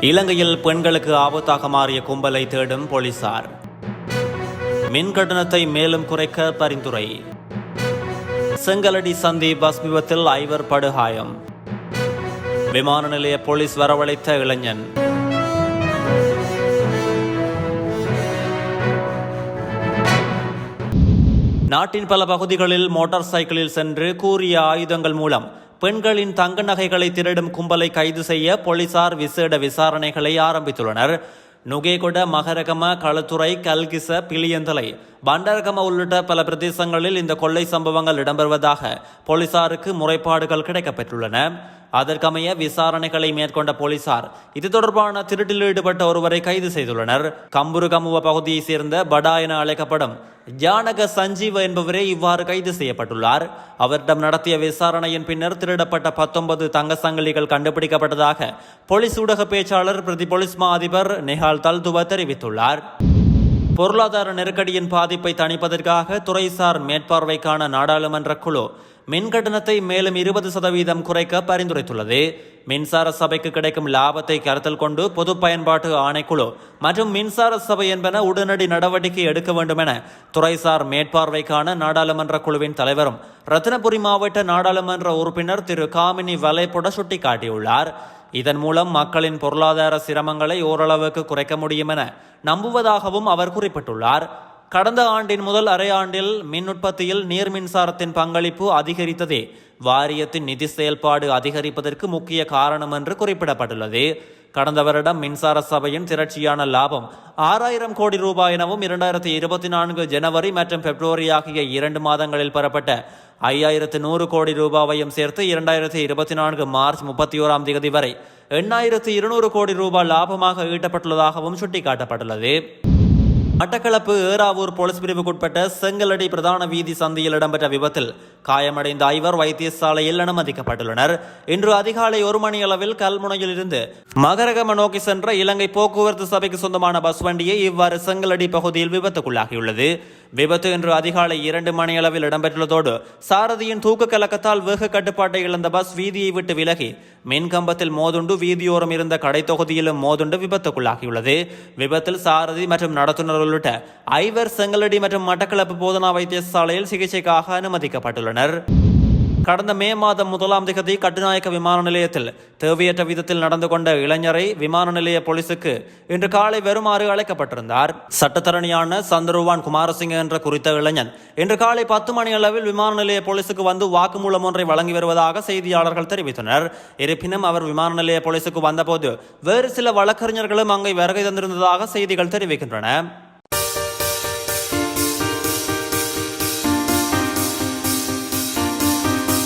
இலங்கையில் பெண்களுக்கு ஆபத்தாக மாறிய கும்பலை தேடும் போலீசார். மின் கட்டணத்தை மேலும் குறைக்க பரிந்துரை. செங்கலடி சந்தி பஸ் விபத்தில் ஐவர் படுகாயம். விமான நிலைய போலீஸ் வரவழைத்த இளைஞன். நாட்டின் பல பகுதிகளில் மோட்டார் சைக்கிளில் சென்று கூறிய ஆயுதங்கள் மூலம் பெண்களின் தங்க நகைகளை திருடும் கும்பலை கைது செய்ய போலீசார் விசேட விசாரணைகளை ஆரம்பித்துள்ளனர். நுகேகொட மகரகம களத்துறை கல்கிச பிளியந்தலை பண்டரகம உள்ளிட்ட பல பிரதேசங்களில் இந்த கொள்ளை சம்பவங்கள் இடம்பெறுவதாக போலீசாருக்கு முறைப்பாடுகள் கிடைக்கப்பெற்றுள்ளன. அதற்கமைய விசாரணைகளை மேற்கொண்ட போலீசார் இது தொடர்பான திருட்டில் ஈடுபட்ட ஒருவரை கைது செய்துள்ளனர். கம்புருகமுவ பகுதியைச் சேர்ந்த படா என அழைக்கப்படும் ஜானக சஞ்சீவ என்பவரே இவ்வாறு கைது செய்யப்பட்டுள்ளார். அவரிடம் நடத்திய விசாரணையின் பின்னர் திருடப்பட்ட பத்தொன்பது தங்க சங்கிலிகள் கண்டுபிடிக்கப்பட்டதாக போலீஸ் ஊடக பேச்சாளர் பிரதி போலீஸ் மா அதிபர் நெஹால் தல்துவ தெரிவித்துள்ளார். பொருளாதார நெருக்கடியின் பாதிப்பை தணிப்பதற்காக துறைசார் மேற்பார்வைக்கான நாடாளுமன்ற குழு மின் கட்டணத்தை மேலும் இருபது சதவீதம் குறைக்க பரிந்துரைத்துள்ளது. மின்சார சபைக்கு கிடைக்கும் லாபத்தை கருத்தில் கொண்டு பொது பயன்பாட்டு ஆணைக்குழு மற்றும் மின்சார சபை என்பன உடனடி நடவடிக்கை எடுக்க வேண்டும் என துறைசார் மேற்பார்வைக்கான நாடாளுமன்ற குழுவின் தலைவரும் ரத்தினபுரி மாவட்ட நாடாளுமன்ற உறுப்பினர் திரு காமினி வலைப்புட சுட்டிக்காட்டியுள்ளார். இதன் மூலம் மக்களின் பொருளாதார சிரமங்களை ஓரளவுக்கு குறைக்க முடியும் என நம்புவதாகவும் அவர் குறிப்பிட்டுள்ளார். கடந்த ஆண்டின் முதல் அரையாண்டில் மின் உற்பத்தியில் நீர் மின்சாரத்தின் பங்களிப்பு அதிகரித்ததே. வாரியத்தின் நிதி செயல்பாடு அதிகரிப்பதற்கு முக்கிய காரணம் என்று குறிப்பிடப்பட்டுள்ளது. கடந்த வருடம் மின்சார சபையின் திரட்சியான லாபம் ஆறாயிரம் கோடி ரூபாய் எனவும் இரண்டாயிரத்தி இருபத்தி நான்கு ஜனவரி மற்றும் பிப்ரவரி ஆகிய இரண்டு மாதங்களில் பெறப்பட்ட ஐயாயிரத்து நூறு கோடி ரூபாவையும் சேர்த்து இரண்டாயிரத்தி இருபத்தி நான்கு மார்ச் முப்பத்தி ஓராம் தேதி வரை எண்ணாயிரத்து இருநூறு கோடி ரூபாய் லாபமாக ஈட்டப்பட்டுள்ளதாகவும் சுட்டிக்காட்டப்பட்டுள்ளது. மட்டக்களப்பு ஏறாவூர் போலீஸ் பிரிவுக்குட்பட்ட செங்கலடி பிரதான வீதி சந்தையில் இடம்பெற்ற விபத்தில் காயமடைந்த ஐவர் வைத்தியசாலையில் அனுமதிக்கப்பட்டுள்ளனர் இன்று அதிகாலை ஒரு மணி அளவில் கல்முனையில் இருந்து மகரகம நோக்கி சென்ற இலங்கை போக்குவரத்து சபைக்கு சொந்தமான பஸ் வண்டியை இவ்வாறு செங்கலடி பகுதியில் விபத்துக்குள்ளாகியுள்ளது. விபத்து இன்று அதிகாலை இரண்டு மணி அளவில் இடம்பெற்றுள்ளதோடு சாரதியின் தூக்க கலக்கத்தால் வேக கட்டுப்பாட்டை இழந்த பஸ் வீதியை விட்டு விலகி மின் கம்பத்தில் மோதுண்டு வீதியோரம் இருந்த கடை தொகுதியிலும் மோதுண்டு விபத்துக்குள்ளாகியுள்ளது. விபத்தில் சாரதி மற்றும் நடத்துனர் உள்ளிட்ட ஐவர் செங்கலடி மற்றும் மட்டக்களப்பு போதனா வைத்தியசாலையில் சிகிச்சைக்காக அனுமதிக்கப்பட்டுள்ளனர். கடந்த மே மாதம் முதலாம் திகதி கட்டுநாயக்க விமான நிலையத்தில் தேவையற்ற விதத்தில் நடந்து கொண்ட இளைஞரை விமான நிலைய போலீசுக்கு இன்று காலை வருமாறு அழைக்கப்பட்டிருந்தார். சட்டத்தரணியான சந்திரவான் குமாரசிங்க என்ற குறித்த இளைஞன் இன்று காலை பத்து மணி அளவில் விமான நிலைய போலீசுக்கு வந்து வாக்குமூலம் ஒன்றை வழங்கி வருவதாக செய்தியாளர்கள் தெரிவித்தனர். இருப்பினும் அவர் விமான நிலைய போலீசுக்கு வந்தபோது வேறு சில வழக்கறிஞர்களும் அங்கே வருகை தந்திருந்ததாக செய்திகள் தெரிவிக்கின்றன.